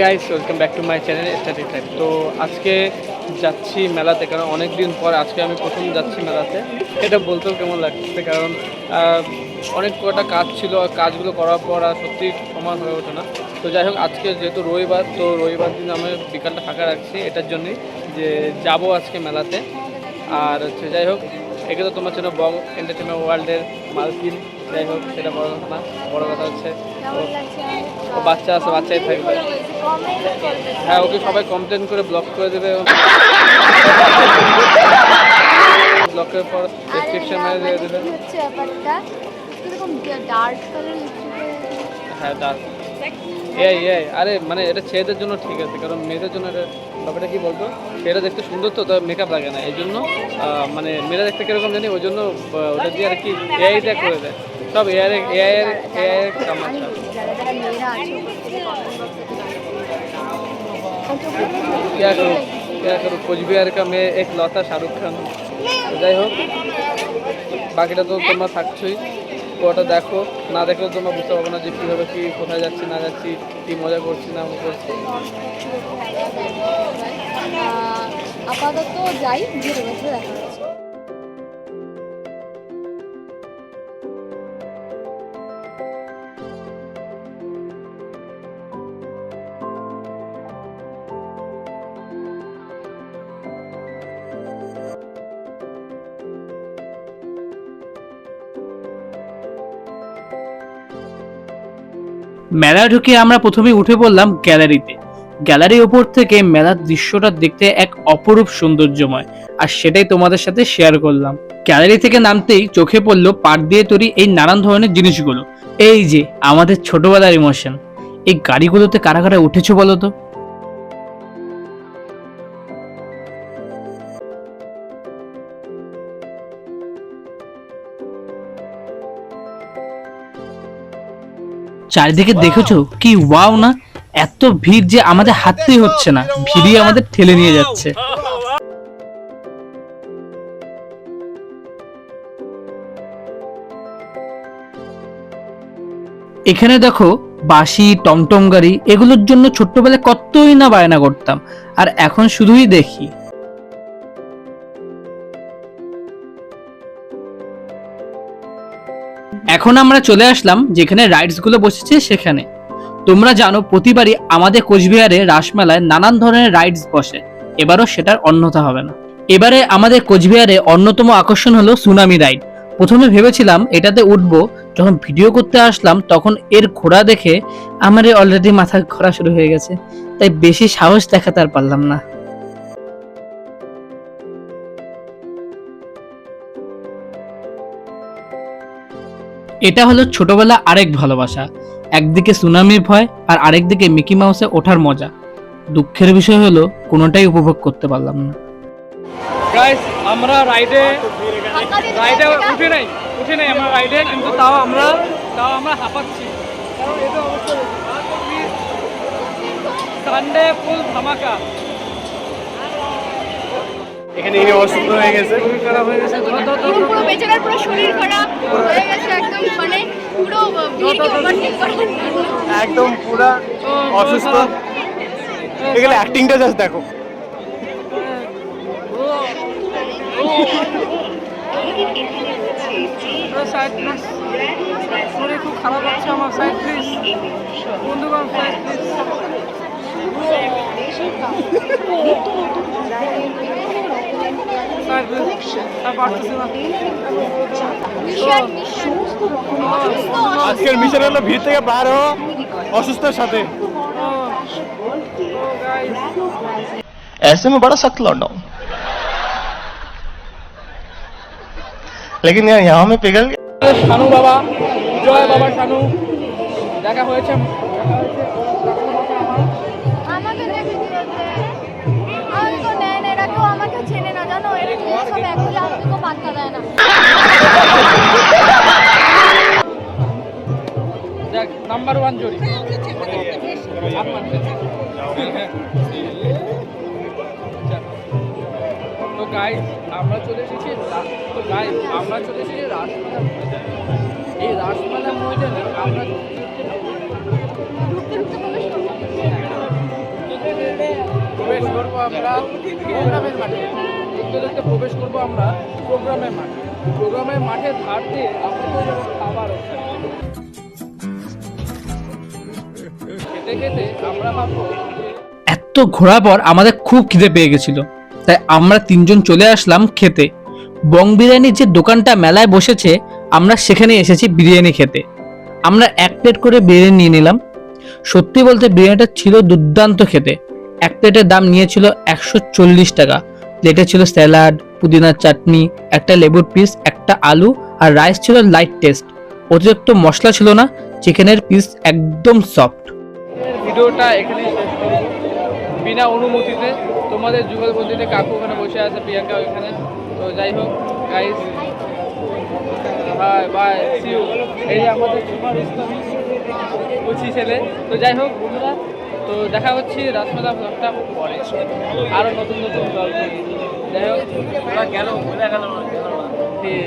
Guys welcome back to my channel study time তো আজকে যাচ্ছি মেলাতে, কারণ অনেক দিন পর আজকে আমি প্রথম যাচ্ছি মেলাতে। এটা বলতেও কেমন লাগছে, কারণ অনেক কটা কাজ ছিল কাজগুলো করার পর আর সত্যি সময় হয়ে ওঠে না। তো যাই হোক, আজকে যেহেতু রবিবার, তো রবিবার দিন আমি বিকালটা ফাঁকা রাখছি এটার জন্যই যে যাব আজকে মেলাতে। আর হচ্ছে যাই হোক তো তোমার জন্য বং এন্টারটেনমেন্ট ওয়ার্ল্ডের মালকিন, যাই হোক, সেটা বড় কথা না, বড় কথা হচ্ছে বাচ্চা আছে, বাচ্চাই থাকবে। হ্যাঁ ওকে সবাই কমপ্লেন করে ব্লক করে দেবে। ব্লকের পর মেরে দিয়ে দেবে। হচ্ছে ব্যাপারটা? এরকম ডার্ক কালার হ্যাঁ দাঁড় এই এই আরে মানে এটা ছেলেদের জন্য ঠিক আছে কারণ মেয়েদের জন্য এটা ব্যাপারটা কি বলতো? ছেলেরা দেখতে সুন্দর তো তবে মেকআপ লাগে না এই জন্য মানে মেয়েরা দেখতে কীরকম জানি ওই জন্য ওটা দিয়ে আর কি এআই দিয়ে করে দেয়। সব এআই এআই এআই এর কামাচ্ছা যারা যারা মেয়েরা আছে क्या करूँ क्या करूँ कुछ भी यार का मैं एक लौता शाहरुख खान हूँ। তো যাই হোক বাকিটা তো তোমরা থাকছোই ওটা দেখো না দেখলে তোমরা বুঝতে পারবো না যে কীভাবে কি কোথায় যাচ্ছি না যাচ্ছি কি মজা করছি না করছি আহ, আপাতত যাই গিয়ে রয়েছে দেখা হচ্ছে মেলা ঢুকে আমরা প্রথমে উঠে পড়লাম গ্যালারিতে। গ্যালারির ওপর থেকে মেলার দৃশ্যটা দেখতে এক অপরূপ সৌন্দর্যময়, আর সেটাই তোমাদের সাথে শেয়ার করলাম। গ্যালারি থেকে নামতেই চোখে পড়ল পাট দিয়ে তৈরি এই নানান ধরনের জিনিসগুলো। এই যে, আমাদের ছোটবেলার ইমোশন এই গাড়িগুলোতে কারা কারা উঠেছো বলো তো? চারিদিকে দেখেছ? কি ওয়াও না? এত ভিড় যে আমাদের হাঁটতেই হচ্ছে না। ভিড়ই আমাদের ঠেলে নিয়ে যাচ্ছে। এখানে দেখো বাসি টমটম গাড়ি, এগুলোর জন্য ছোট্টবেলায় কতই না বায়না করতাম। আর এখন শুধুই দেখি। এখন আমরা চলে আসলাম যেখানে রাইডসগুলো বসেছে সেখানে। তোমরা জানো প্রতিবারই আমাদের কোচবিহারে রাসমেলায় নানান ধরনের রাইডস বসে। এবারও সেটার অন্যথা হবে না। এবারে আমাদের কোচবিহারে অন্যতম আকর্ষণ হলো সুনামি রাইড প্রথমে ভেবেছিলাম এটাতে উঠবো, যখন ভিডিও করতে আসলাম, তখন এর ঘোড়া দেখে আমার অলরেডি মাথা ঘোরা শুরু হয়ে গেছে। তাই বেশি সাহস দেখাতে আর পারলাম না। এটা হলো ছোটবেলা আরেক ভালোবাসা একদিকে সুনামির ভয় আর আরেকদিকে মিকি মাউসে ওঠার মজা। দুঃখের বিষয় হলো কোনোটাই উপভোগ করতে পারলাম না। গাইস আমরা রাইডে রাইডে উঠে নাই উঠে নাই আমরা রাইডে কিন্তু তাও আমরা তাও আমরা হাঁপাচ্ছি। কারণ এটা অবশ্যই সানডে ফুল ধামাকা। এখানে অসুস্থ হয়ে গেছে। খুবই খারাপ হয়ে গেছে। ধর, ধর, ধর, ধর। পুরো বেচারার পুরো শরীর খারাপ হয়ে গেছে একদম মানে পুরো ভিড়কে ওভারটেক করার জন্য একদম পুরা অসুস্থ। এখানে অ্যাক্টিংটা জাস্ট দেখো। খুব খারাপ হচ্ছে আমার সাইড প্লিজ বন্ধুগণ সাইড প্লিজ সাইড প্লিজ আর পারতেছি না মিশন মিশন অসুস্থ আজকের মিশন হলো ভিড় থেকে বার হো অসুস্থর সাথে ও ও গাইস ऐसे में बड़ा सख्त लौटा हूं लेकिन यार यहाँ में पिघल गया শানু বাবা জয় বাবা শানু দেখা হয়েছে জড়ি তো গাইস আমরা চলে এসেছি তো গাইস আমরা চলে এসেছি রাসমেলা এই রাসমেলা ময়দানে আমরা। প্রবেশ করব আমরা প্রোগ্রামের মাঠে। দেখতে প্রবেশ করব আমরা প্রোগ্রামের মাঠে। প্রোগ্রামের মাঠে ধার দিয়ে যাব খাবার এত ঘোরার পর আমাদের খুব খিদে পেয়ে গেছিল। তাই আমরা তিনজন চলে আসলাম খেতে। বং বিরিয়ানির যে দোকানটা মেলায় বসেছে, আমরা সেখানে এসেছি বিরিয়ানি খেতে। আমরা এক প্লেট করে বিরিয়ানি নিয়ে নিলাম। সত্যি বলতে বিরিয়ানিটা ছিল দুর্দান্ত খেতে। এক প্লেটের দাম নিয়েছিল একশো চল্লিশ টাকা। প্লেটে ছিল স্যালাড পুদিনার চাটনি, একটা লেবুর পিস, একটা আলু আর রাইস ছিল লাইট টেস্ট। অতিরিক্ত মশলা ছিল না, চিকেনের পিস একদম সফট। ভিডিওটা এখানেই শেষ করব। বিনা অনুমতিতে তোমাদের যুগলবন্দিতে কাকু ওখানে বসে আছে প্রিয়াঙ্কা ওইখানে। তো যাই হোক গাইস বাই বাই সিউ এই যে আমাদের সুপার কুচি ছেলে। তো যাই হোক বন্ধুরা তো দেখা হচ্ছে রাসমেলা ব্লগটা পরে। আরও নতুন নতুন গল্প যাই হোক। গেল ঠিক